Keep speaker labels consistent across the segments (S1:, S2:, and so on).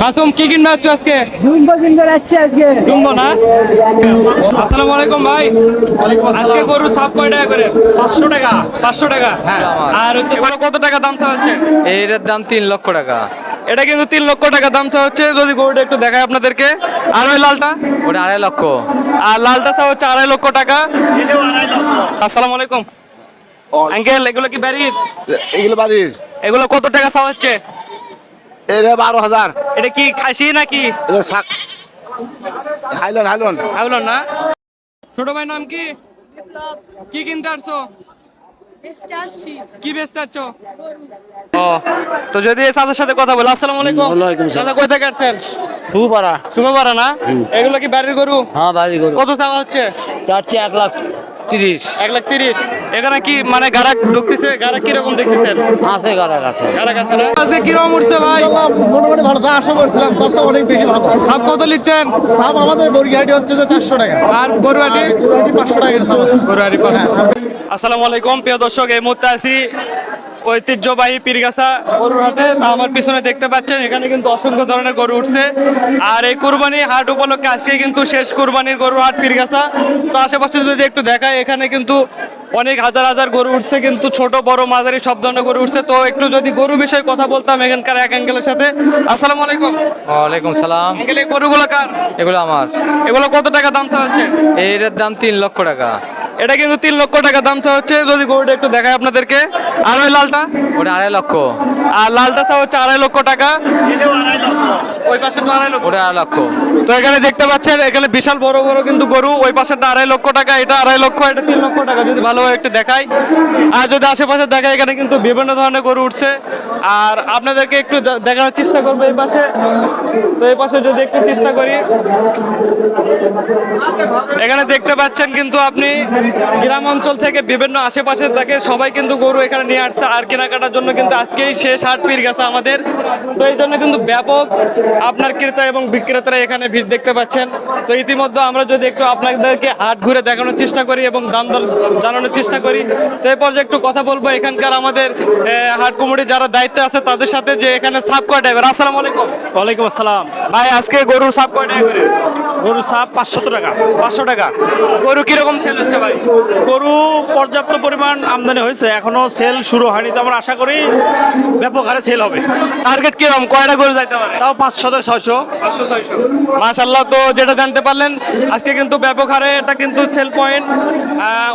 S1: মাসুম কি কিনবে আছো আজকে?
S2: দুম্বা কিনবে যাচ্ছে আজকে।
S1: কিনবো না? আসসালামু আলাইকুম ভাই। আজকে গরু সাপ কয় টাকা করে?
S3: পাঁচশো টাকা।
S1: পাঁচশো টাকা?
S3: হ্যাঁ।
S1: আর হচ্ছে কত টাকা দাম চা হচ্ছে?
S3: এটার দাম তিন লক্ষ টাকা।
S1: এটা কিন্তু তিন লক্ষ টাকা দাম চা হচ্ছে। যদি গরুটা একটু দেখায় আপনাদেরকে। আর ওই লালটা?
S3: ওটা আড়াই লক্ষ।
S1: আর লালটা চা হচ্ছে আড়াই লক্ষ টাকা। আসসালামু আলাইকুম। আঙ্কেল এগুলো কি বাড়ির?
S4: এগুলো বাড়ির।
S1: এগুলো কত টাকা চা হচ্ছে?
S4: এটা বারো হাজার।
S1: এটা কি খাসি নাকি?
S4: এটা শাক। হাইলন হাইলন।
S1: ভাবলো না? ছোট ভাই নাম কি? কি কিনতে আসছো? কি বেচতে আসছো? ও তো যদি চাচার সাথে কথা বলো আসসালামু আলাইকুম।
S4: ওয়ালাইকুম আসসালাম।
S1: চাচা কোথা থেকে আসছেন
S4: সুপারা
S1: সুমাপাড়া না এগুলো কি বাড়ির গরু?
S4: হ্যাঁ বাড়ি গরু।
S1: কত চাওয়া হচ্ছে?
S4: চারটে এক লাখ। তিরিশ।
S1: এক লাখ তিরিশ। এখানে কি মানে গাড়া ঢুকতেছে? গাড়া কীরকম দেখতেছেন?
S4: আছে গাড়া কাছে
S1: গাড়া কাছে না? আজকে কীরকম উঠছে ভাই?
S5: মোটামুটি ভালো যা আশা করছিলাম তার তো অনেক বেশি ভালো।
S1: সাপ কত নিচ্ছেন?
S5: সাপ আমাদের হচ্ছে যে চারশো টাকা।
S1: আর গরুয়াটি
S5: পাঁচশো
S1: টাকা পাঁচশো। আসসালামু আলাইকুম প্রিয় দর্শক এই মুহূর্তে আছি ঐতিহ্যবাহী পীরগাছা গরুর হাটে আমার পিছনে দেখতে পাচ্ছেন, এখানে কিন্তু অসংখ্য ধরনের গরু উঠছে। আর এই কুরবানি হাট উপলক্ষে আজকে কিন্তু শেষ কুরবানির গরুর হাট পীরগাছা। তো আশেপাশে যদি একটু দেখায়, এখানে কিন্তু অনেক হাজার হাজার গরু উঠছে কিন্তু ছোট বড় মাঝারি সব ধরনের গরু উঠছে। তো একটু যদি গরু বিষয়ে কথা বলতাম এখানকার এক অ্যাঙ্গেলের সাথে। আসসালামু আলাইকুম।
S3: ওয়ালাইকুম সালাম।
S1: এই গরুগুলো কার?
S3: এগুলো আমার।
S1: এগুলো কত টাকা দাম চা হচ্ছে?
S3: এটার দাম তিন লক্ষ টাকা।
S1: এটা কিন্তু তিন লক্ষ টাকা দাম চা হচ্ছে। যদি গরুটা একটু দেখায় আপনাদেরকে। আর ওই লালটা?
S3: ওটা আড়াই লক্ষ।
S1: আর লালটা চা হচ্ছে আড়াই লক্ষ টাকা। ওই পাশে তো আড়াই লক্ষ।
S3: ওটা আড়াই লক্ষ।
S1: তো এখানে দেখতে পাচ্ছেন এখানে বিশাল বড় বড় কিন্তু গরু ওই পাশেটা আড়াই লক্ষ টাকা এটা আড়াই লক্ষ এটা তিন লক্ষ টাকা যদি ভালোভাবে একটু দেখাই। আর যদি আশেপাশে দেখায় এখানে কিন্তু বিভিন্ন ধরনের গরু উঠছে। আর আপনাদেরকে একটু দেখানোর চেষ্টা করব এই পাশে। তো এই পাশে যদি একটু চেষ্টা করি। এখানে দেখতে পাচ্ছেন কিন্তু আপনি গ্রাম অঞ্চল থেকে বিভিন্ন আশেপাশে থেকে সবাই কিন্তু গরু এখানে নিয়ে আসছে। আর কেনাকাটার জন্য কিন্তু আজকেই শেষ হাট পীর গেছে আমাদের। তো এই জন্য কিন্তু ব্যাপক আপনার ক্রেতা এবং বিক্রেতারা এখানে ভিড় দেখতে পাচ্ছেন। তো ইতিমধ্যে আমরা যদি একটু আপনাদেরকে হাট ঘুরে দেখানোর চেষ্টা করি এবং দাম দর জানানোর চেষ্টা করি। তো এই পর্যায়ে একটু কথা বলব এখানকার আমাদের হাট কমিটি যারা দায়িত্বে আছে তাদের সাথে যে এখানে সাপ কয় করে আসসালামু আলাইকুম।
S6: ওয়ালাইকুম আসসালাম।
S1: ভাই আজকে গরুর সাপ কয় করে?
S6: গরুর সাপ পাঁচশত টাকা।
S1: পাঁচশো টাকা। গরু কীরকম সেল হচ্ছে ভাই?
S6: গরু পর্যাপ্ত পরিমাণ আমদানি হয়েছে এখনও সেল শুরু হয়নি তো আমরা আশা করি ব্যাপক হারে সেল হবে।
S1: টার্গেট কীরকম? কয়টা গরু যাইতে পারে?
S6: তাও পাঁচশো থেকে ছয়শো।
S1: পাঁচশো ছয়শো। মাশাল্লাহ তো যেটা জানতে পারলেন আজকে কিন্তু ব্যাপক হারে এটা কিন্তু সেল পয়েন্ট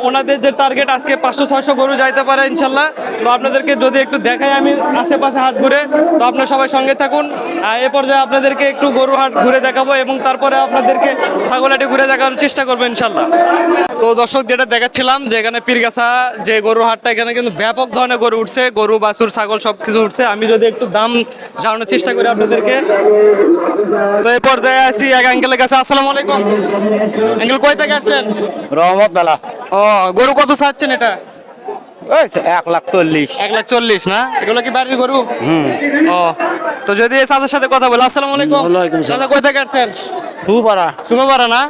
S1: ওনাদের যে টার্গেট আজকে পাঁচশো ছয়শো গরু যাইতে পারে ইনশাল্লাহ। তো আপনাদেরকে যদি একটু দেখাই আমি আশেপাশে হাট ঘুরে তো আপনার সবাই সঙ্গে থাকুন। আহ, এ পর্যায়ে আপনাদেরকে একটু গরু হাট ঘুরে দেখাবো এবং তারপরে আপনাদেরকে ছাগলহাটি ঘুরে দেখানোর চেষ্টা করব ইনশাল্লাহ। তো দর্শক যেটা দেখাচ্ছিলাম যে এখানে পীরগাছা যে গরু হাটটা এখানে কিন্তু ব্যাপক ধরনের গরু উঠছে। গরু বাছুর ছাগল সব কিছু উঠছে। আমি যদি একটু দাম জানানোর চেষ্টা করি আপনাদেরকে। তো এই পর্যায়ে আছি এক আঙ্কেলের কাছে। আসসালামু আলাইকুম। আঙ্কেল কই থেকে আসছেন?
S4: রহমত বেলা
S1: ও গরু কত চাচ্ছেন এটা?
S4: ওই এক লাখ চল্লিশ।
S1: এক লাখ চল্লিশ না? এগুলো কি বাড়ির গরু? ও তো যদি এই চাচার সাথে কথা বলে আসসালামু আলাইকুম। চাচা কই থেকে আসছেন
S4: সুপারা
S1: সুমাপাড়া না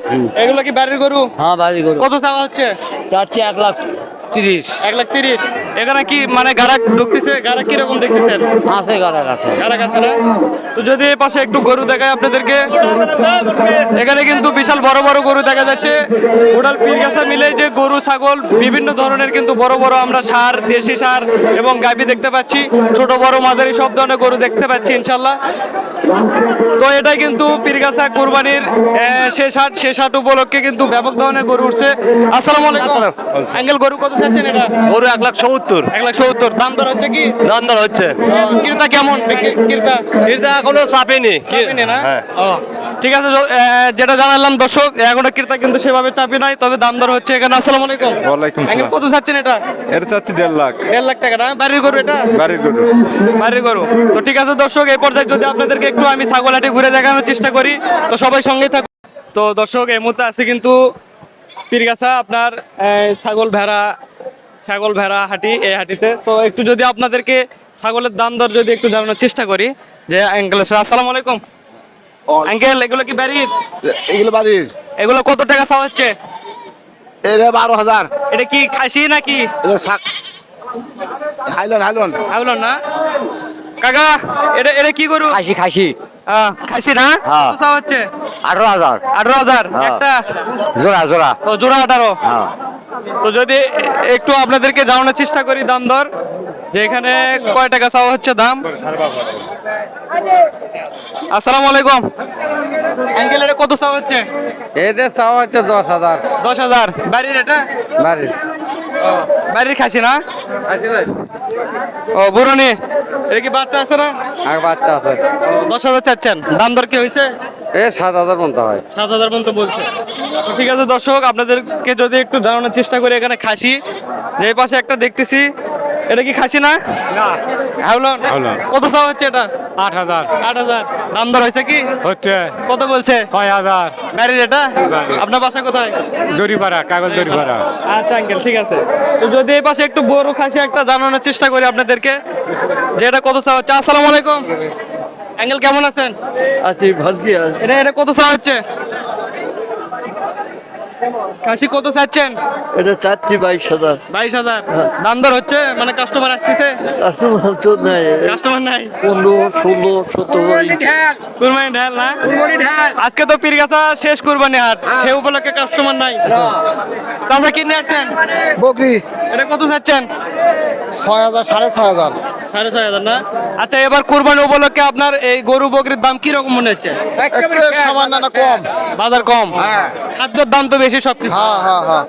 S1: এগুলো কি বাড়ির গরু?
S4: হ্যাঁ বাড়ি গরু।
S1: কত চাওয়া হচ্ছে?
S4: চারটে এক লাখ। তিরিশ।
S1: এক লাখ তিরিশ। এখানে কি মানে গাড়া ঢুকতেছে? গাড়া কীরকম দেখতেছেন?
S4: আছে গাড়া
S1: গাড়া কাছে না? তো যদি পাশে একটু গরু দেখায় আপনাদেরকে। এখানে কিন্তু বিশাল বড় বড় গরু দেখা যাচ্ছে। ওটাল পীর গাছা মিলে যে গরু ছাগল বিভিন্ন ধরনের কিন্তু বড় বড় আমরা সার দেশি সার এবং গাভী দেখতে পাচ্ছি। ছোট বড় মাঝারি সব ধরনের গরু দেখতে পাচ্ছি ইনশাল্লাহ। তো এটাই কিন্তু পীরগাছা কুরবানির শেষ হাট শেষ হাট উপলক্ষে কিন্তু ব্যাপক ধরনের গরু উঠছে। আসসালামু আলাইকুম। অ্যাঙ্গেল গরু কত চাচ্ছেন এটা?
S4: গরু এক লাখ সত্তর।
S1: এক লাখ সত্তর। দাম দর হচ্ছে কি?
S4: দাম দর হচ্ছে।
S1: কিরতা কেমন? কিরতা?
S4: এটা এখনও চাপেনি।
S1: চাপিনি না?
S4: হ্যাঁ।
S1: ঠিক আছে যেটা জানালাম দর্শক এখনও ক্রেতা কিন্তু সেভাবে চাপি নাই তবে দাম দর হচ্ছে এখানে। আসসালামু আলাইকুম।
S7: ওয়ালাইকুম সালাম।
S1: কত চাচ্ছেন এটা?
S7: এটা চাচ্ছি দেড় লাখ।
S1: দেড় লাখ টাকা না? বাড়ির গরু এটা?
S7: বাড়ির গরু।
S1: বাড়ির গরু। তো ঠিক আছে দর্শক এই পর্যায়ে যদি আপনাদেরকে একটু আমি ছাগলহাটি ঘুরে দেখানোর চেষ্টা করি তো সবাই সঙ্গে থাকুন। তো দর্শক এই মুহূর্তে আছে কিন্তু পীরগাছা আপনার ছাগল ভেড়া ছাগল ভেড়া হাটি এই হাটিতে। তো একটু যদি আপনাদেরকে ছাগলের দাম দর যদি একটু জানানোর চেষ্টা করি যে আঙ্কেল আসসালামু আলাইকুম। আঙ্কেল এগুলো কি বাড়ির?
S4: এগুলো বাড়ির।
S1: এগুলো কত টাকা চাওয়া হচ্ছে?
S4: এটা বারো হাজার।
S1: এটা কি খাসি নাকি?
S4: শাক। হাইলন হাইলন।
S1: না? কাকা এটা এটা কি গরু?
S3: খাসি খাসি।
S1: খাসি না?
S3: হ্যাঁ।
S1: হচ্ছে?
S3: আঠারো হাজার।
S1: আঠারো হাজার।
S3: হ্যাঁ।
S1: একটা?
S3: জোড়া জোড়া।
S1: জোড়া আঠারো।
S3: হ্যাঁ।
S1: তো যদি একটু আপনাদেরকে জানানোর চেষ্টা করি দাম দর যে এখানে কয় টাকা চাওয়া হচ্ছে দাম? আসসালামু আলাইকুম। অ্যাঙ্গেলের এটা কত চাওয়া হচ্ছে?
S3: এদের চাওয়া হচ্ছে দশ হাজার।
S1: দশ হাজার। বাড়ির এটা?
S3: বাড়ির।
S1: বাড়ির খাসি না? ও বুড়নি এটা কি বাচ্চা আছে না?
S3: আর বাচ্চা আছে।
S1: দশ হাজার চাচ্ছেন। দাম দর কি হয়েছে?
S3: এ সাত হাজার মতো হয়।
S1: সাত হাজার পর্যন্ত বলছে। ঠিক আছে দর্শক আপনাদেরকে যদি একটু জানানোর চেষ্টা করি এখানে খাসি। যে পাশে একটা দেখতেছি এটা কি খাসি না? হাউলন? কত চাওয়া হচ্ছে এটা?
S7: আট হাজার।
S1: আট হাজার। দাম দর হয়েছে কি?
S7: হচ্ছে।
S1: কত বলছে?
S7: ছয় হাজার।
S1: গাড়ির এটা? আপনার বাসা কোথায়?
S7: দড়িপাড়া কাগজ দড়িপাড়া।
S1: আচ্ছা আঙ্কেল ঠিক আছে। তো যদি এই পাশে একটু বড় খাসি একটা জানানোর চেষ্টা করি আপনাদেরকে যে এটা কত চাওয়া হচ্ছে? আসসালামু আলাইকুম। আঙ্কেল কেমন আছেন?
S4: আছি ভালো
S1: এটা এটা কত চাওয়া হচ্ছে? খাসি কত চাচ্ছেন?
S4: এটা চাচ্ছি বাইশ হাজার।
S1: বাইশ হাজার? দাম দর হচ্ছে? মানে কাস্টমার আসতেছে?
S4: কাস্টমার তো নাই।
S1: কাস্টমার নাই?
S4: পনেরো ষোলো সতেরো
S1: কুরবানি ঢাল। না? আজকে তো পীরগাছা শেষ কুরবানি হাট। সে উপলক্ষে কাস্টমার নাই। চাচা কিনে আসছেন?
S5: বকরি।
S1: এটা কত চাচ্ছেন?
S5: ছয় হাজার সাড়ে ছয় হাজার।
S1: সাড়ে ছয় হাজার না? আচ্ছা এবার কুরবানি উপলক্ষে আপনার এই গরু বকরির দাম কি রকম মনে হচ্ছে?
S5: একটু সামান্য না কম।
S1: বাজার কম? খাদ্যের দাম তো বেশি সব কিছু
S5: হ্যাঁ হ্যাঁ হ্যাঁ।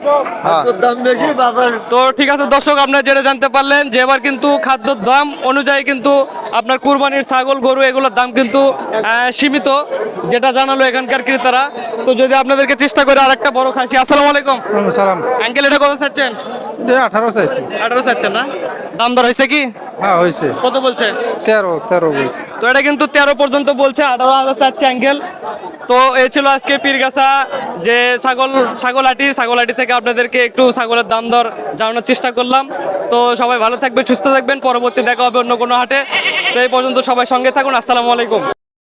S5: হ্যাঁ
S4: দাম বেশি বাবার
S1: তো ঠিক আছে দর্শক আপনারা যেটা জানতে পারলেন যে এবার কিন্তু খাদ্যর দাম অনুযায়ী কিন্তু আপনার কুরবানির ছাগল গরু এগুলোর দাম কিন্তু আহ, সীমিত যেটা জানালো এখানকার ক্রেতারা। তো যদি আপনাদেরকে চেষ্টা করে আরেকটা বড় খাসি আসসালামু আলাইকুম।
S7: সালাম।
S1: আঙ্কেল এটা কত চাচ্ছেন?
S7: আঠারো চাইছি।
S1: আঠারো চাচ্ছেন না? দাম দর হয়েছে কি?
S7: হ্যাঁ হয়েছে।
S1: কত বলছে
S7: তেরো তেরো বলছে।
S1: তো এটা কিন্তু তেরো পর্যন্ত বলছে, আঠারো হাজার চাচ্ছে অ্যাঙ্গেল। তো এ ছিল আজকে পীরগাছা, যে ছাগল, ছাগলাটি ছাগলাটি থেকে আপনাদেরকে একটু ছাগলের দাম দর জানানোর চেষ্টা করলাম। তো সবাই ভালো থাকবেন, সুস্থ থাকবেন, পরবর্তী দেখা হবে অন্য কোনো হাটে। তো এই পর্যন্ত সবাই সঙ্গে থাকুন, আসসালামু আলাইকুম।